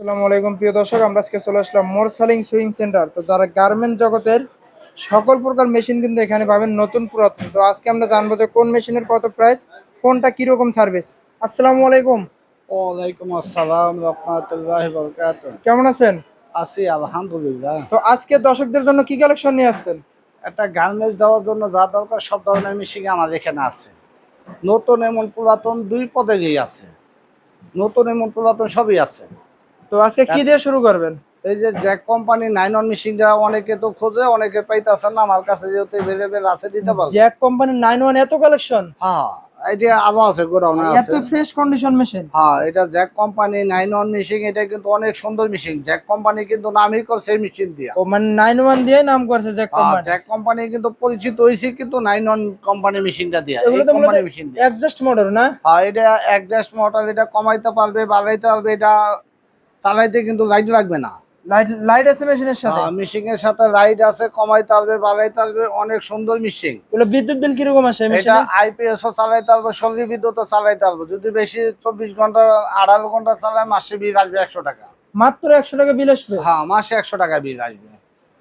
আসসালামু আলাইকুম প্রিয় দর্শক আমরা আজকে চলে আসলাম মোরসালিং সুইং সেন্টার। তো যারা গার্মেন্ট জগতের সকল প্রকার মেশিন কিন্তু এখানে পাবেন নতুন পুরাতন। তো আজকে আমরা জানব যে কোন মেশিনের কত প্রাইস কোনটা কীরকম সার্ভিস আসসালামু আলাইকুম। ওয়ালাইকুম আসসালাম রহমতুল্লাহ কেমন আছেন? আছি আলহামদুলিল্লাহ। তো আজকে দর্শকদের জন্য কি কালেকশন নিয়ে আসছেন? একটা গার্মেন্টস দেওয়ার জন্য যা দরকার সব ধরনের মেশিন আমার এখানে আছে। নতুন এমন পুরাতন দুই পদেরই আছে। নতুন এমন পুরাতন সবই আছে। তো আজকে কি দিয়ে শুরু করবেন? এই যে জ্যাক কোম্পানি নাইন অন মেশিনটা অনেকে তো খোঁজে অনেকে পাইতেছে না আমার কাছে যেহেতু এভেলেবেল আছে দিতে পারব। জ্যাক কোম্পানি নাইন ওয়ান এত কালেকশন হ্যাঁ এটা আরও আছে গোডাউনে এত ফ্রেশ কন্ডিশন মেশিন হ্যাঁ এটা Jack company nine on machine এটা কিন্তু অনেক সুন্দর মেশিন জ্যাক কোম্পানি কিন্তু নামই করছে মেশিন দিয়া। ও মানে নাইন ওয়ান দিয়ে নাম করছে জ্যাক কোম্পানি জ্যাক কোম্পানি কিন্তু পরিচিত হয়েছে কিন্তু নাইন অন কোম্পানি মেশিনটা দিয়া। এগুলো তো কোম্পানি মেশিন অ্যাডজাস্ট মডেল না? হ্যাঁ এটা ড্যাশ মডেল এটা কমাইতে পারবে বাড়াইতে পারবে এটা চালাইতে কিন্তু লাইট লাগবে না। লাইট লাইট আছে মেশিনের সাথে? মেশিন এর সাথে লাইট আছে কমাইতে পারবে বাড়াইতে পারবে অনেক সুন্দর মেশিন এগুলো বিদ্যুৎ বিল কীরকম আসে মেশিনে আইপিএস ও চালাইতে পারবে সৌর বিদ্যুৎ চালাইতে পারবে যদি বেশি চব্বিশ ঘণ্টা আঠারো ঘণ্টা চালায় মাসে বিল আসবে একশো টাকা। মাত্র একশো টাকা বিল আসবে? হ্যাঁ মাসে একশো টাকা বিল আসবে।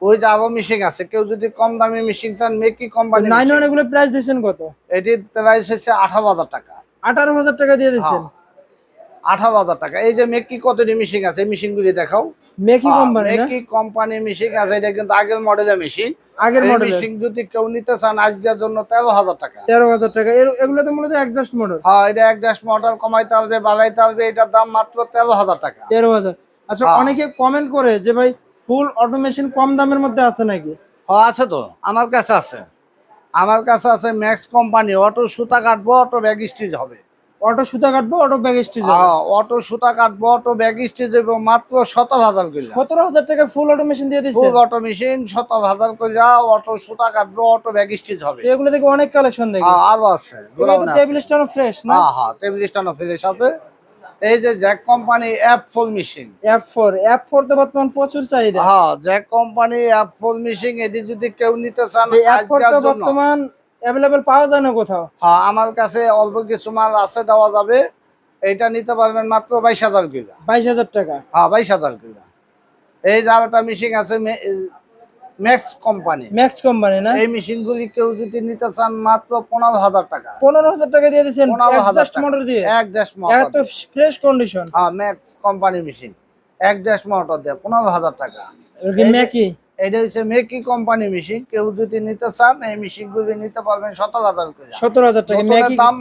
ওই যে মেশিন আছে কেউ যদি কম দামি মেশিন চান মেকি কোম্পানি নাইন ওয়ান এগুলো প্রাইস দিচ্ছেন কত? এটির প্রাইস হচ্ছে আঠারো হাজার টাকা। আঠারো হাজার টাকা দিয়ে দিচ্ছেন আঠারো হাজার টাকা। এই যে মেকি কতটি মেশিন আছে? মেশিন গুলি দেখাও। মেকি কোম্পানি মেকি কোম্পানি মেশিন আছে। এটা কিন্তু আগের মডেলের মেশিন আগের মডেল মেশিন যদি কেউ নিতে চান আজকের জন্য তেরো হাজার টাকা। তেরো হাজার টাকা। এগুলো তো মূলত একজাস্ট মডেল হ্যাঁ এটা এক ড্যাশ মডেল কমাইতে হবে বাড়াইতে হবে এটার দাম মাত্র তেরো হাজার টাকা। তেরো হাজার। আচ্ছা হ্যাঁ। অনেকে কমেন্ট করে যে ভাই ফুল অটোমেশন কম দামের মধ্যে আছে নাকি? হ্যাঁ আছে তো। আমার কাছে আছে। আমার কাছে আছে ম্যাক্স কোম্পানি অটো সুতা কাটবো অটো ব্যাগ স্টিচ হবে। অটো সুতা কাটবো অটো ব্যাগ স্টিচ হ্যাঁ, অটো সুতা কাটবো অটো ব্যাগ হবে মাত্র সতেরো হাজার করে সতেরো হাজার টাকা ফুল অটোমেশন দিয়ে দিচ্ছে। ফুল অটো মেশিন সতেরো হাজার করে যা অটো সুতা কাটবো অটো ব্যাগ স্টিচ হবে। এগুলো থেকে অনেক কালেকশন দেখি। হ্যাঁ, আরও আছে টেবিল স্ট্যান্ড ফ্রেশ না হ্যাঁ টেবিল স্ট্যান্ড ফ্রেশ আছে। এই যে Jack company app full machine app four app four তো বর্তমান প্রচুর চাহিদা। হ্যাঁ Jack company app full machine এটি যদি কেউ নিতে চান অ্যাপ ফোর তো বর্তমান অ্যাভেলেবেল পাওয়া যায় না কোথাও? হ্যাঁ আমার কাছে অল্প কিছু মাল আছে দেওয়া যাবে। এইটা নিতে পারবেন মাত্র বাইশ হাজার কিলো বাইশ হাজার টাকা? হ্যাঁ বাইশ হাজার কিলো এই আরেকটা মেশিন আছে ম্যাক্স কোম্পানি ম্যাক্স কোম্পানি না? এই মেশিন গুলি কেউ যদি নিতে চান মাত্র পনেরো হাজার টাকা। পনেরো হাজার টাকা দিয়ে দিচ্ছেন হাজার মোটর দিয়ে? এক ড্যাশ এত মোটর ফ্রেশ কন্ডিশন হ্যাঁ ম্যাক্স কোম্পানি মেশিন এক ড্যাশ মোটর দিয়ে পনেরো হাজার টাকা। ম্যাকি এটা হচ্ছে মেকি কোম্পানি মেশিন কেউ যদি নিতে চান এই মেশিন গুলি নিতে পারবেন সতেরো হাজার করে। সতেরো হাজার টাকা। নতুনের দাম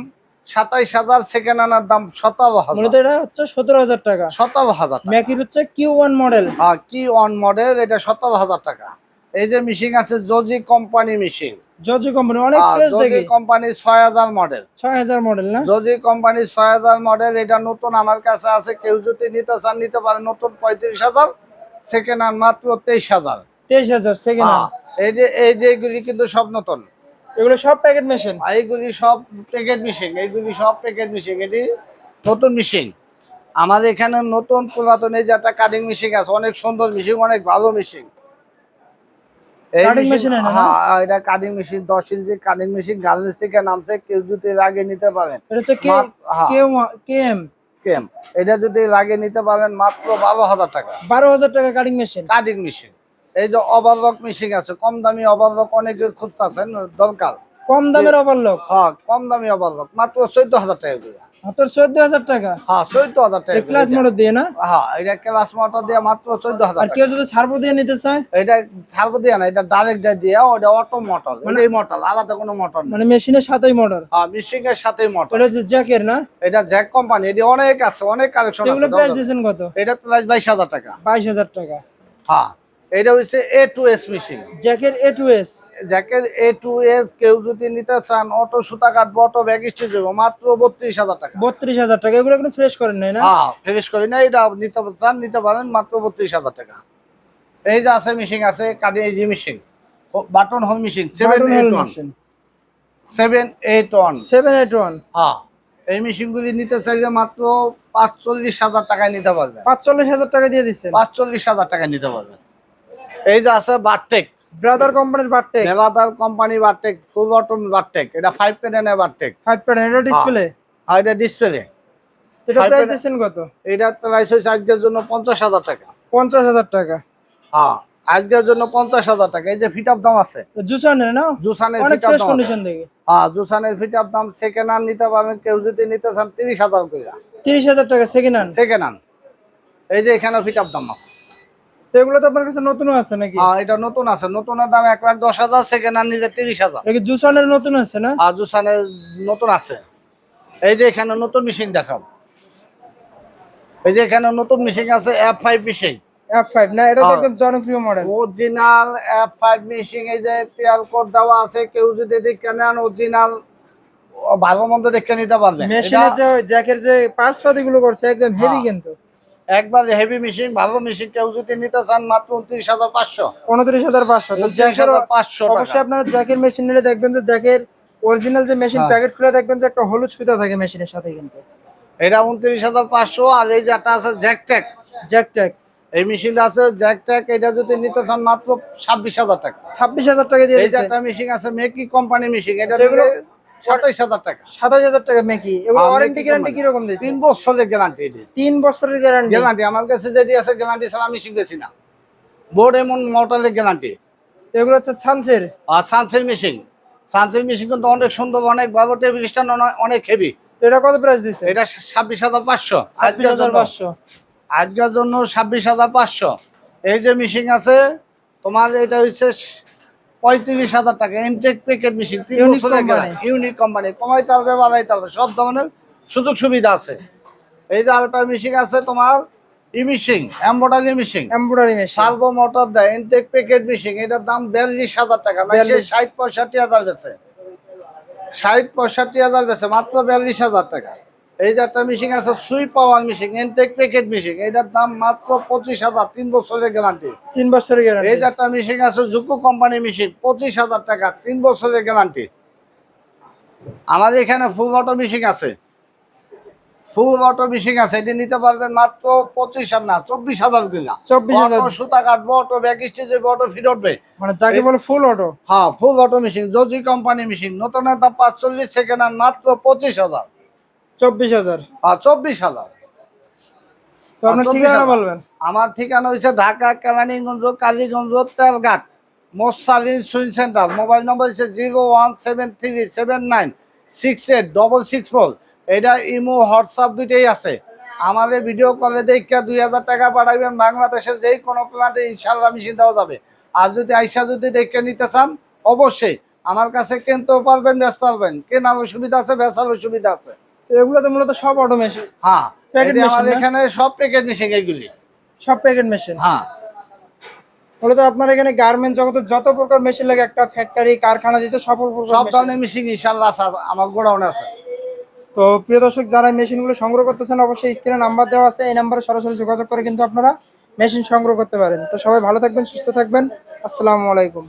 সাতাইশ হাজার সেকেন্ড আনার দাম সতেরো হাজার। এটা হচ্ছে সতেরো হাজার টাকা। সতেরো হাজার টাকা। ম্যাকির হচ্ছে কিউ ওয়ান মডেল হ্যাঁ কি অন মডেল এটা সতেরো হাজার টাকা। এই যে মেশিন আছে জজি কোম্পানি মেশিন জজি কোম্পানি অনেক ফ্রেশ জজি দেখি। কোম্পানি ছয় হাজার মডেল ছয় হাজার মডেল না? জজি কোম্পানি ছয় হাজার মডেল এটা নতুন আমার কাছে আছে। কেউ যদি নিতে চান নিতে পারে নতুন পঁয়ত্রিশ হাজার সেকেন্ড হ্যান্ড মাত্র তেইশ হাজার। তেইশ হাজার সেকেন্ড এই যে এই যে এগুলি কিন্তু সব নতুন। এগুলো সব প্যাকেট মেশিন এইগুলি সব প্যাকেট মেশিন এইগুলি সব প্যাকেট মেশিন এটি নতুন মেশিন আমাদের এখানে নতুন পুরাতন এই যে একটা কাটিং মেশিন আছে অনেক সুন্দর মেশিন অনেক ভালো মেশিন এই Cutting machine- machine এনে না? হ্যাঁ এটা কাটিং মেশিন দশ ইঞ্চি কাটিং মেশিন গার্মেন্টস থেকে নামছে কেউ যদি লাগে নিতে পারেন। এটা হচ্ছে কে মাপ- হ্যাঁ। কে কে এম কেম এটা যদি লাগে নিতে পারেন মাত্র বারো হাজার টাকা। বারো হাজার টাকা কাটিং মেশিন কাটিং মেশিন এই যে ওভারলক মেশিন আছে কম দামি ওভারলক অনেকে খুঁজতেছেন দরকার। কম দামের ওভারলক হ্যাঁ কম দামি ওভারলক মাত্র চোদ্দ হাজার টাকা করে। মাত্র চোদ্দ হাজার টাকা হ্যাঁ চোদ্দ হাজার টাকা ক্লাস মোটর দিয়ে না? হ্যাঁ এটা ক্লাস মোটর দিয়ে মাত্র চোদ্দ হাজার আর কেউ যদি সার্ভো দিয়ে নিতে চায়? এটা ছাড়বো দিয়ে না এটা ডাইরেক্ট দিয়ে ওটা অটো মোটর মানে এই মোটর আলাদা কোনো মোটর মানে মেশিনের সাথেই মোটর হ্যাঁ মোটর এটা জ্যাকের না? এটা জ্যাক কোম্পানি এটা অনেক আছে অনেক কালেকশন এগুলো প্রাইস দিয়েছেন কত? এটা প্রাইস বাইশ হাজার টাকা। বাইশ হাজার টাকা। হ্যাঁ। এটা হচ্ছে এ টু এস মেশিন জ্যাকের এ টু এস জ্যাকের এ টু এস কেউ যদি নিতে চান অটো সুতা কাটবো অটো ব্যাগ স্টিচ দেবো মাত্র বত্রিশ হাজার টাকা। বত্রিশ হাজার টাকা এগুলো কোনো ফ্রেশ করেন নাই না? হ্যাঁ ফিনিশ করি না এটা নিতে চান নিতে পারেন মাত্র বত্রিশ হাজার টাকা। এই যে আছে মেশিন আছে কাটি এই যে machine button hole machine seven eight one seven eight one seven eight one হ্যাঁ এই মেশিনগুলি নিতে চাইলে মাত্র পাঁচচল্লিশ হাজার টাকায় নিতে পারবেন। পাঁচচল্লিশ হাজার টাকা দিয়ে দিচ্ছেন। পাঁচচল্লিশ হাজার টাকায় নিতে পারবেন। এই যে আছে বারটেক ব্রাদার কোম্পানির বারটেক মেলাদার কোম্পানি বারটেক ফুল অটম বারটেক এটা ফাইভ পেনের বারটেক ফাইভ প্যাটার্ন এটা ডিসপ্লে আর এটা ডিসপ্লে এটা প্রাইস এর- দিচ্ছেন কত? এটার প্রাইস হয়েছে আজকের জন্য পঞ্চাশ হাজার টাকা। পঞ্চাশ হাজার টাকা। হ্যাঁ আজকের জন্য পঞ্চাশ হাজার টাকা। এই যে ফিট আপ দাম আছে। জুসানের না? জুসানের অনেক ফ্রেশ কন্ডিশন দেখে। হ্যাঁ জুসানের ফিট আপ দাম সেকেন্ড হ্যান্ড নিতে পারবেন। কেউ যদি নিতে চান তিরিশ হাজার করে তিরিশ হাজার টাকা সেকেন্ড হ্যান্ড সেকেন্ড হ্যান্ড এই যে এখানে ফিট আপ দাম আছে। এগুলো তো আপনার কাছে নতুনও আছে নাকি? হ্যাঁ এটা নতুন আছে। নতুনের দাম এক লাখ দশ হাজার সেকেন্ড হ্যান্ড নিলে তিরিশ হাজার। জুসানের নতুন আছে না? আর জুসানের নতুন আছে। এই যে এখানে নতুন মেশিন এই যে এখানে নতুন মেশিন আছে F five machine F five না এটা হ্যাঁ। একদম জনপ্রিয় model original F five machine এই যে পেয়ার কোড দেওয়া আছে কেউ যদি দেখে নেন অরিজিনাল ভালো মন্দ দেখে নিতে পারবে মেশিনের যে জ্যাকের যে পার্টস পাতি গুলো করছে একদম হেভি হ্যাঁ। কিন্তু। একবার হেভি মেশিন ভালো মেশিন কেউ যদি নিতে চান মাত্র উনত্রিশ হাজার পাঁচশো। উনত্রিশ হাজার পাঁচশো। পাঁচশো অবশ্যই আপনারা জ্যাকের মেশিন নিলে দেখবেন যে জ্যাকের অরিজিনাল যে মেশিন। প্যাকেট খুলে দেখবেন যে একটা হলুদ সুতা থাকে মেশিনের সাথে কিন্তু। এটা উনত্রিশ হাজার পাঁচশো আর এই যে একটা আছে জ্যাকট্যাক জ্যাক ট্যাক এই মেশিনটা আছে জ্যাকট্যাক এটা যদি নিতে চান মাত্র ছাব্বিশ হাজার টাকা। ছাব্বিশ হাজার টাকা দিয়ে একটা মেশিন আছে মেকি কোম্পানি মেশিন এটা সাতাইশ হাজার টাকা। সাতাশ হাজার টাকা মেকি। এগুলো ওয়ারেন্টি গ্যারান্টি। কীরকম দিচ্ছে তিন বছরের গ্যারান্টি এটি। তিন বছরের গ্যারান্টি গ্যারান্টি আমার কাছে যেটি আছে গ্যারান্টি ছাড়া আমি না। বোর্ড এমন গ্যারান্টি এগুলো হচ্ছে আর মেশিন মেশিন কিন্তু অনেক সুন্দর অনেক ভালো টেবিল স্ট্যান্ড অনেক হেভি তো এটা কত প্রাইস দিচ্ছে এটা ছাব্বিশ হাজার পাঁচশো। ছাব্বিশ হাজার পাঁচশো। আজকের জন্য ছাব্বিশ হাজার পাঁচশো। এই যে মেশিন আছে তোমার এটা হচ্ছে পঁয়ত্রিশ হাজার টাকা ইনটেক প্যাকেট মেশিন তিন। ইউনিক কোম্পানি কমাইতে হবে বাড়াইতে হবে সব ধরনের সুযোগ সুবিধা আছে। এই যে আরেকটা মেশিন আছে তোমার ই machine embroidery machine embroidery machine servo motor দেয় ইনটেক প্যাকেট মেশিন এটার দাম বিয়াল্লিশ হাজার টাকা। মানে ষাট পঁয়ষট্টি হাজার বেছে ষাট পঁয়ষট্টি হাজার বেছে মাত্র বিয়াল্লিশ হাজার টাকা। এই যে একটা মেশিন আছে সুই power machine intake packet machine এটার দাম মাত্র পঁচিশ হাজার তিন বছরের গ্যারান্টি তিন বছরের গ্যারান্টি এই যে একটা মেশিন আছে জুকু কোম্পানি মেশিন পঁচিশ হাজার টাকা তিন বছরের গ্যারান্টি আমাদের এখানে ফুল অটো মেশিন আছে। ফুল অটো মেশিন আছে এটি নিতে পারবেন মাত্র পঁচিশ হাজার না চব্বিশ হাজার কিনা। চব্বিশ হাজার। সুতা কাটবো অটো ব্যাগ স্টেজে অটো ফিট উঠবে। মানে যাকে বলে ফুল অটো হ্যাঁ full auto machine জজি company machine নতুন দাম পাঁচচল্লিশ সেকেন্ড মাত্র পঁচিশ হাজার। চব্বিশ হাজার। চব্বিশ হাজার। তো আপনার ঠিকানা বলবেন? আমার ঠিকানা হচ্ছে ঢাকা কেরানীগঞ্জ কালীগঞ্জ তেলঘাট মোসালিন সুইং সেন্টার। মোবাইল নম্বর হচ্ছে zero one seven three seven nine six eight double six four. এটা ইমো হোয়াটসঅ্যাপ দুইটাই আছে। আমাদের ভিডিও কলে দেখে দুই হাজার টাকা পাঠাবেন বাংলাদেশের যেই কোনো প্ল্যান্টে ইনশাল্লাহ মেশিন দেওয়া যাবে। আর যদি আইসা যদি দেখে নিতে চান অবশ্যই আমার কাছে কিনতেও পারবেন ব্যস্ত পারবেন কেনারও সুবিধা আছে বেচারও সুবিধা আছে। এগুলো তো মূলত সব অটো মেশিন হ্যাঁ এটি আমাদের এখানে সব প্যাকেট মেশিন এইগুলি সব প্যাকেট মেশিন হ্যাঁ। মূলত আপনার এখানে গার্মেন্ট জগতে যত প্রকার মেশিন লাগে একটা ফ্যাক্টরি কারখানা দিতে সব প্রকার সব ধরনের মেশিন ইনশাল্লাহ আছে, আমার গোডাউনে আছে। তো প্রিয় দর্শক যারা মেশিনগুলো সংগ্রহ করতেছেন অবশ্যই স্ক্রিনে নাম্বার দেওয়া আছে এই নাম্বারে সরাসরি যোগাযোগ করে কিন্তু আপনারা মেশিন সংগ্রহ করতে পারেন। তো সবাই ভালো থাকবেন সুস্থ থাকবেন। আসসালামু আলাইকুম।